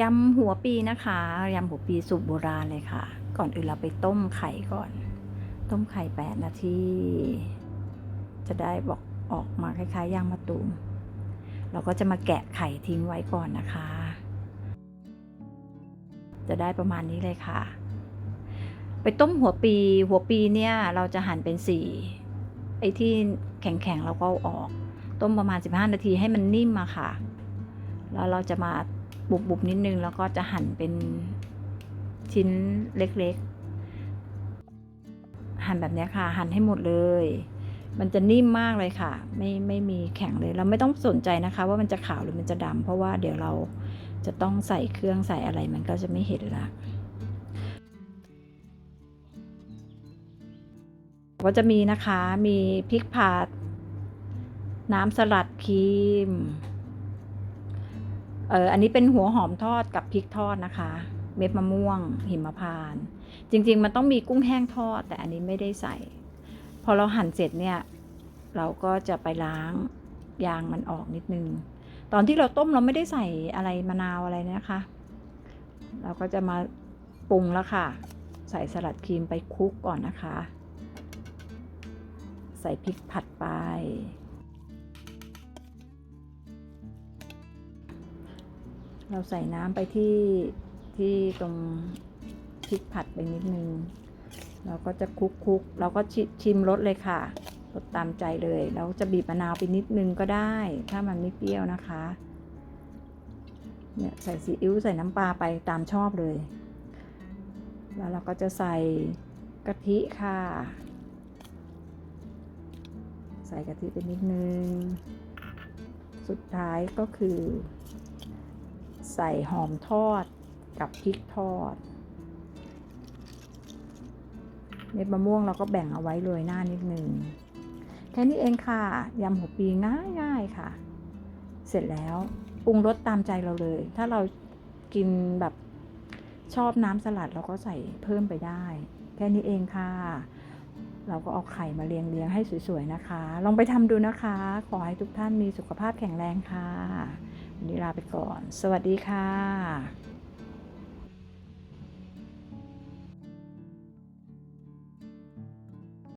ยำหัวปีนะคะยำหัวปีสูตรโบราณเลยค่ะ ก่อนอื่นเราไปต้มไข่ก่อน ต้มไข่แปดนาทีจะได้บอกออกมาคล้ายๆย่างมะตูมเราก็จะมาแกะไข่ทิ้งไว้ก่อนนะคะ จะได้ประมาณนี้เลยค่ะ ไปต้มหัวปี หัวปีเนี่ยเราจะหั่นเป็นสี่ไอ้ที่แข็งๆเราก็อออกต้มประมาณ 15 นาทีให้มันนิ่มอะค่ะ แล้วเราจะมา บุบๆนิดนึงแล้วก็จะหั่นเป็นชิ้นเล็กๆ หั่นแบบนี้ค่ะ หั่นให้หมดเลย มันจะนิ่มมากเลยค่ะ ไม่ไม่มีแข็งเลยเราไม่ต้องสนใจนะคะ ว่ามันจะขาวหรือมันจะดำเพราะว่าเดี๋ยวเราจะต้องใส่เครื่องใส่อะไรมันก็จะไม่เห็นละก็จะมีนะคะ มีพริกผัด น้ำสลัดครีม เอออันนี้เป็นหัวหอมทอดกับพริกทอดนะคะ เม็ดมะม่วง หิมพานต์จริง ๆ มันต้องมีกุ้งแห้งทอด แต่อันนี้ไม่ได้ใส่ พอเราหั่นเสร็จเนี่ย เราก็จะไปล้างยางมันออกนิดนึง ตอนที่เราต้มเราไม่ได้ใส่อะไรมะนาวอะไรนะคะ เราก็จะมาปรุงแล้วค่ะ ใส่สลัดครีมไปคลุกก่อนนะคะ ใส่พริกผัดไป เราใส่น้ำไปที่ที่ตรงพริกผัดไปนิดนึง เราก็จะคลุกคุกๆเราก็ชิชิมรสเลยค่ะรสตามใจเลยเราจะบีบมะนาวไปนิดนึงก็ได้ ถ้ามันไม่เปรี้ยวนะคะเนี่ยใส่ซีอิ๊วใส่น้ำปลาไปตามชอบเลย แล้วเราก็จะใส่กะทิค่ะ ใส่กะทิไปนิดนึง สุดท้ายก็คือ ใส่หอมทอดกับพริกทอด เม็ดมะม่วงเราก็แบ่งเอาไว้โรยหน้านิดนึงแค่นี้เองค่ะยำหัวปีง่ายง่ายค่ะ เสร็จแล้วปรุงรสตามใจเราเลย ถ้าเรากินแบบชอบน้ำสลัดเราก็ใส่เพิ่มไปได้ แค่นี้เองค่ะ เราก็เอาไข่มาเรียงเรียงให้สวยๆนะคะ ลองไปทำดูนะคะ ขอให้ทุกท่านมีสุขภาพแข็งแรงค่ะ วันนี้ลาไปก่อน สวัสดีค่ะ